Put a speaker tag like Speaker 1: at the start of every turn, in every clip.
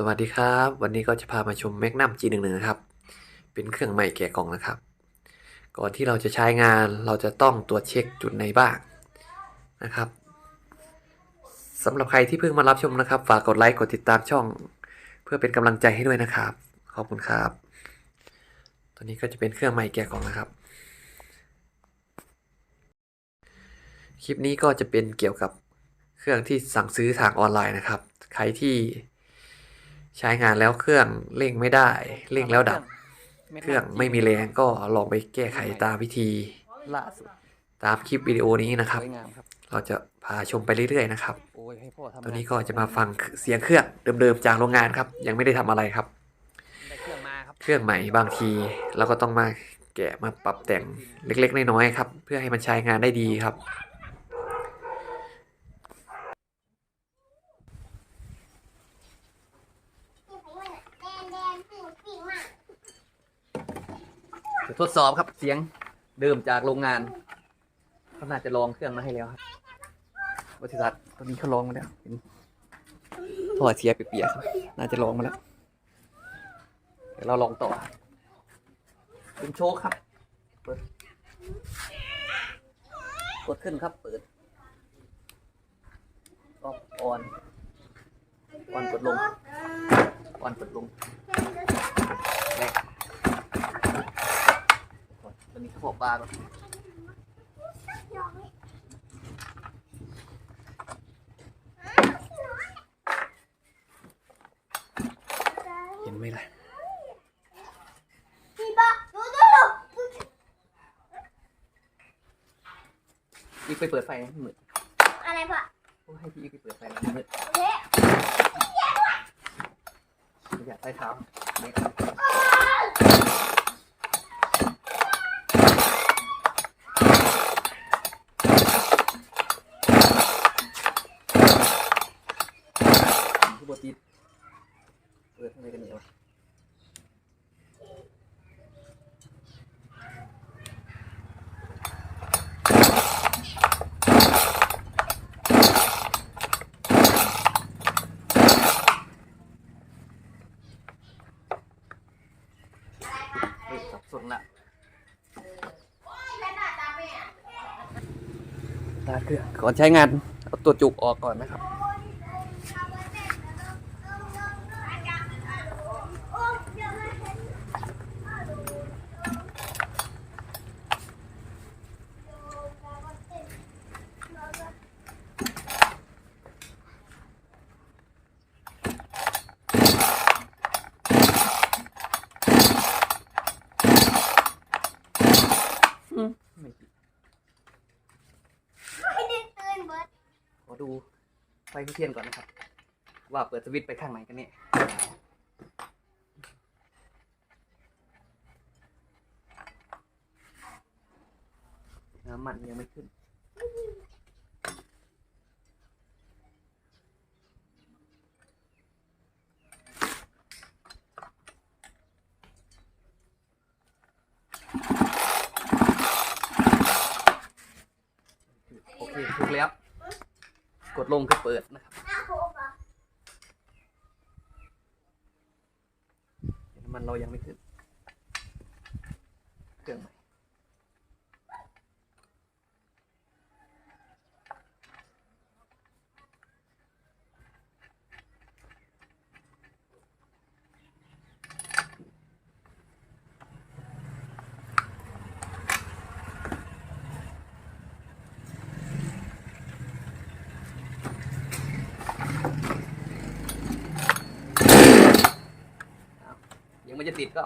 Speaker 1: สวัสดีครับ วันนี้ก็จะพามาชม Magnum G11 นะครับ เป็นเครื่องใหม่แกะกล่องนะครับ ก่อนที่เราจะใช้งานเราจะต้องตรวจเช็คจุดไหนบ้างนะครับสำหรับใครที่เพิ่งมารับชมนะครับ ฝากกดไลค์กดติดตามช่อง เพื่อเป็นกำลังใจให้ด้วยนะครับ ขอบคุณครับ ตัวนี้ก็จะเป็นเครื่องใหม่แกะกล่องนะครับ คลิปนี้ก็จะเป็นเกี่ยวกับเครื่องที่สั่งซื้อทางออนไลน์นะครับ ใครที่ ใช้งานแล้วเครื่องเร่งไม่ได้เร่งแล้วดับ เครื่องไม่มีแรงก็ลองไปแก้ไขตามวิธี
Speaker 2: ล่าสุด
Speaker 1: ตามคลิปวิดีโอนี้นะครับ
Speaker 2: สวยงามครับ
Speaker 1: เราจะพาชมไปเรื่อยๆนะครับ
Speaker 2: โอ้ยให้พ่อทำ
Speaker 1: ตัวนี้ก็จะมาฟังเสียงเครื่องเดิมๆจากโรงงานครับ ยังไม่ได้ทำอะไรครับ
Speaker 2: ได้เครื่องมาครับ
Speaker 1: เครื่องใหม่บางทีเราก็ต้องมาแกะมาปรับแต่งเล็กๆน้อยๆครับ เพื่อให้มันใช้งานได้ดีครับ
Speaker 2: ทดสอบครับเสียงเดิมจากโรงงานเขาน่าจะลองเครื่องมาให้แล้วครับบริษัทตอนนี้เขาลองมาแล้วเป็นท่อเสียเปียกๆครับน่าจะลองมาแล้วเดี๋ยวเราลองต่อเป็นโชคครับเปิดกดขึ้นครับเปิดออฟออนออนกดลงออนกดลงแรก ตอนนี้เขาบอกปลาก่อน
Speaker 1: เห็นไหมล่ะ
Speaker 2: อีกไปเปิดไฟนะมืด
Speaker 3: อะไรพ่อ
Speaker 2: โอ้ให้พี่อีกไปเปิดไฟนะมืด
Speaker 3: เฮ้
Speaker 2: อยากใต้เท้าเนี่ยผู้บติดเปิดทำไมกันเนี่ยวะเฮ้ยสับสนละตาเครื่อง ก่อนใช้งานเอาตัวจุกออกก่อนนะครับ ไม่ติด
Speaker 3: ให้ดึงตื่นเบิร์ด
Speaker 2: ขอดู ไฟเทียนก่อนนะครับ ว่าเปิดสวิตช์ไปข้างไหนกันเนี่ยน้ำมันยังไม่ขึ้น โอเคถูกแล้ว กด ลงคือเปิดนะครับ
Speaker 3: หน้าโคกเหรอ
Speaker 2: เดี๋ยวน้ำมันเรายังไม่ขึ้นเครื่องใหม่ มันจะติดก็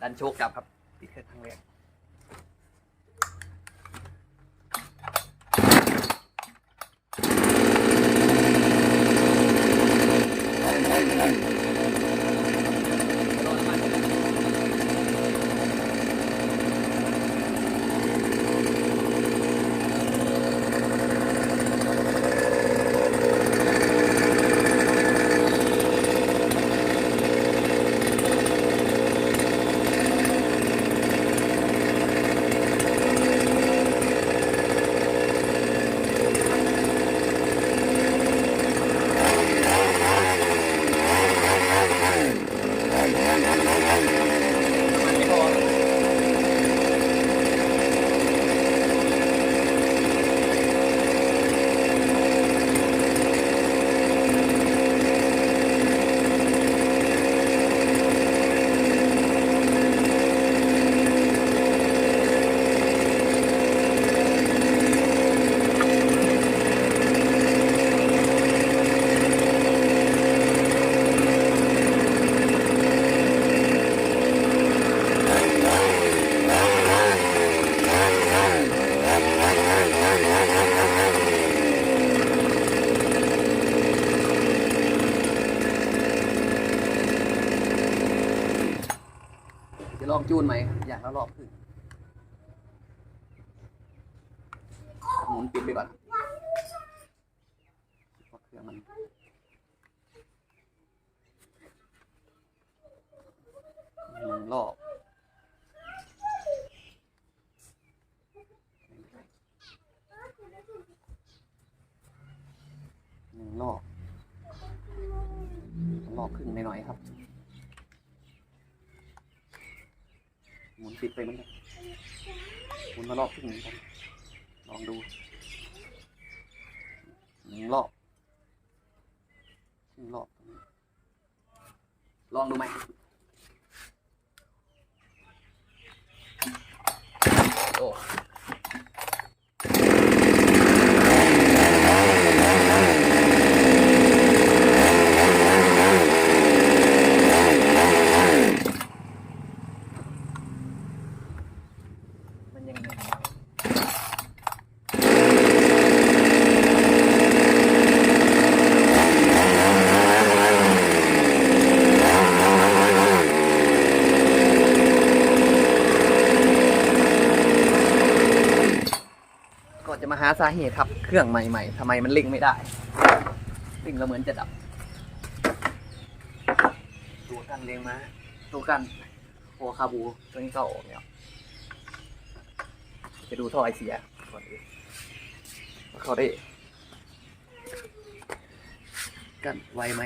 Speaker 2: ดันโชกกลับครับ ติดแค่ครั้งแรกรอน้ำมัน
Speaker 3: เล
Speaker 2: อง จูนไหมอย่างละรอบขึ้นหมุนปิดไปก่อนเครื่องมันรอบหนึ่งรอบรอบครึ่งหน่อยๆครับ ไปเหมือนกันหมุนมารอบครึ่งเหมือนกันลองดูหนึ่งรอบครึ่งรอบ ลองดูไหมโอ้มันยังไง ก็จะมาหา สาเหตุครับ เครื่องใหม่ๆทำไมมันเร่งไม่ได้เร่งแล้วเหมือนจะดับ ตัวกันเร่งมาตัวกันโอคาบูตัวนี้ก็ออกแล้วจะดูท่อไอเสียก่อนอื่นว่าเขาได้ กันไวไหม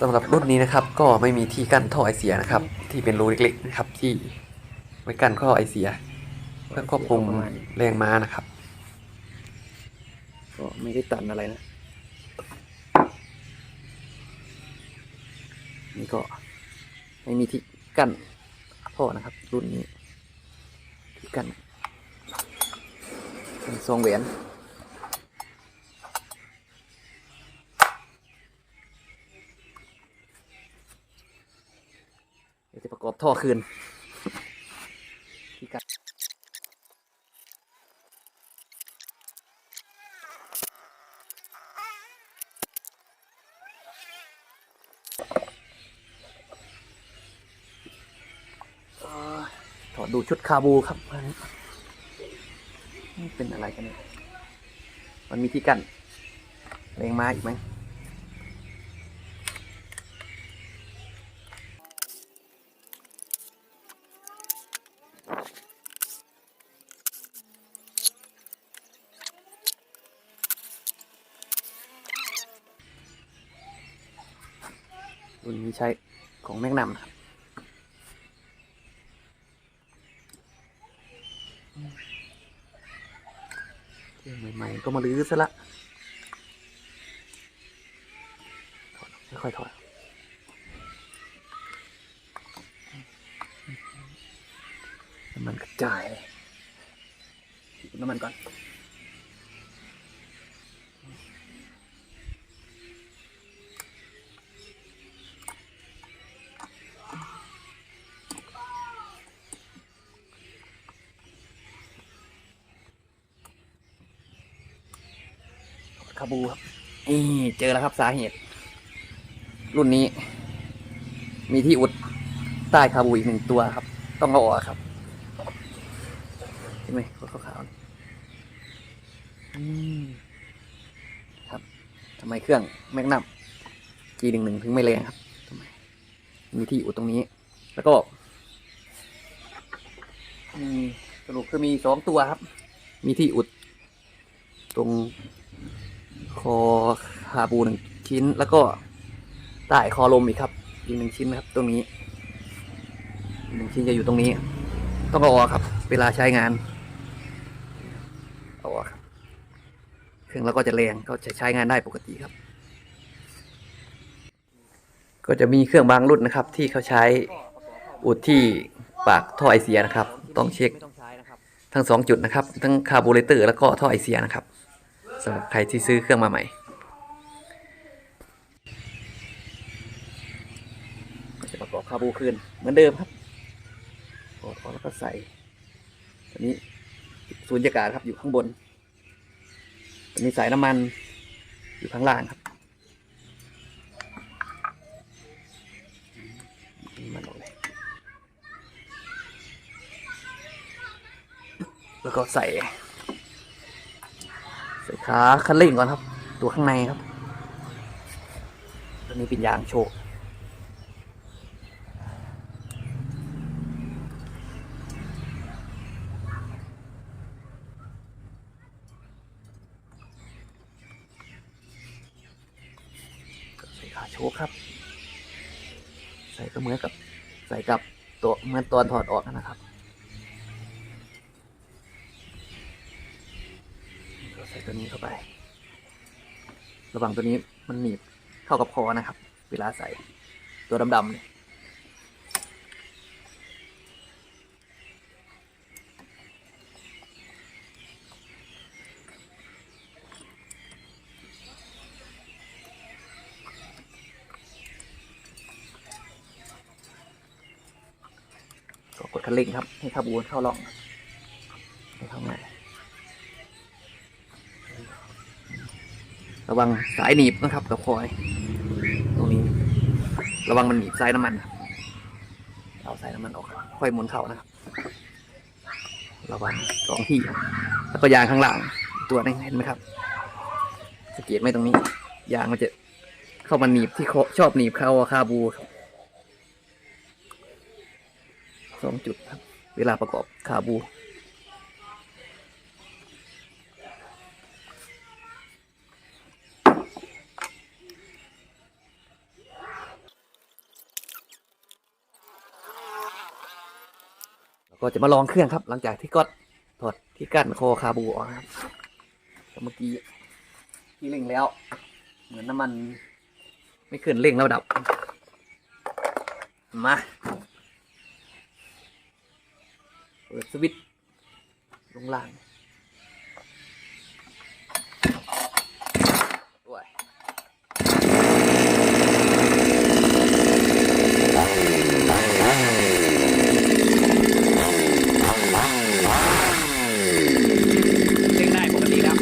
Speaker 1: สำหรับรุ่นนี้นะครับก็ไม่มีที่กั้นท่อไอเสียนะครับ ที่เป็นรูเล็กๆนะครับที่ไว้กั้นท่อไอเสีย เพื่อควบคุมแรงม้านะครับ
Speaker 2: ก็ไม่ได้ตันอะไรนะ นี่ก็ไม่มีที่กั้นท่อนะครับ รุ่นนี้ที่กั้นเป็นทรงแหวนเดี๋ยวจะประกอบ ท่อคืนที่กั้นถอดดูชุดคาบูครับอันนี้เป็นอะไรกันเนี่ย มันมีที่กั้นแรงมาอีกไหม รุ่นนี้ใช้ของแมกนัมครับเครื่องใหม่ๆก็มาลื้อซะละถอดค่อยๆถอดน้ำมันกระจายดูน้ำมันก่อนาบูครับนี่เจอแล้วครับสาเหตุ รุ่นนี้ มีที่อุดใต้คาบูอีกหนึ่งตัวครับ ต้องเอาออกครับเห็นไหมขาวๆนี่ครับทำไมเครื่องแมกนัม G หนึ่งหนึ่งถึงไม่แรงครับทำไมมีที่อุดตรงนี้ แล้วก็สรุปคือมีสองตัวครับ มีที่อุด ตรง คอคาบูหนึ่งชิ้น แล้วก็ใต้คอลมอีกครับ อีกหนึ่งชิ้นนะครับ ตรงนี้หนึ่งชิ้นจะอยู่ตรงนี้ ต้องเอาออกครับ เวลาใช้งานเอาออกครับ เครื่องแล้วก็จะแรงก็จะใช้งานได้ปกติครับ ก็จะมีเครื่องบางรุ่นนะครับ ที่เขาใช้อุดที่ปากท่อไอเสียนะครับ ต้องเช็คทั้งสองจุดนะครับ ทั้งคาร์บูเรเตอร์แล้วก็ท่อไอเสียนะครับ สำหรับใครที่ซื้อเครื่องมาใหม่ ก็จะประกอบคาบูคืนเหมือนเดิมครับถอดออกแล้วก็ใส่ตัวนี้ศูนย์ยากาศครับอยู่ข้างบนมีสายน้ำมันอยู่ข้างล่างครับมันออกเลยแล้วก็ใส่ ขาคันเร่งก่อนครับ ตัวข้างในครับ ตัวนี้เป็นยางโชคใส่ขาโชคครับ ใส่ก็เหมือนกับ ใส่กับตัวเหมือนตอนถอดออกนะครับก็ใส่ตัวนี้เข้าไป ระว่างตัวนี้มันหนีบเข้ากับคอนะครับ เวลาใส่ตัวดำๆเนี่ยก็กดคันเร่งครับ ให้คาบูนเข้าร่องให้เข้าง่าย ระวังสายหนีบนะครับกับคอย ตรงนี้ ระวังมันหนีบสายน้ำมัน เอาสายน้ำมันออก ค่อยหมุนเข่านะครับ ระวังสองที่ แล้วก็ยางข้างหลังตัวนึงเห็นไหมครับสังเกตไหมตรงนี้ ยางมันจะเข้ามาหนีบที่คอชอบหนีบเข้าคาบูสองจุดครับ เวลาประกอบคาบู ก็จะมาลองเครื่องครับ หลังจากที่ก็ถอดที่กั้นคอคาบูออกครับเมื่อกี้ที่เร่งแล้ว เหมือนน้ำมัน ไม่ขึ้นเร่งแล้วดับ มาเปิดสวิตช์ลงล่างด้วย เร่งได้ปกติแล้ว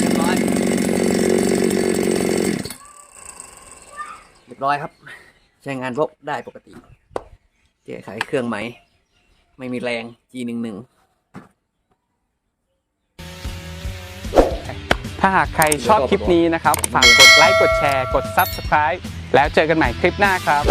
Speaker 2: เรียบร้อย เรีย บร้อยครับ ใช้งานพกได้ปกติแก้ไขเครื่องไหม ไม่มีแรง G11
Speaker 4: ถ้าหากใครชอบคลิปนี้นะครับ ฝากกดไลค์ กดแชร์ กด Subscribe แล้วเจอกันใหม่คลิปหน้าครับ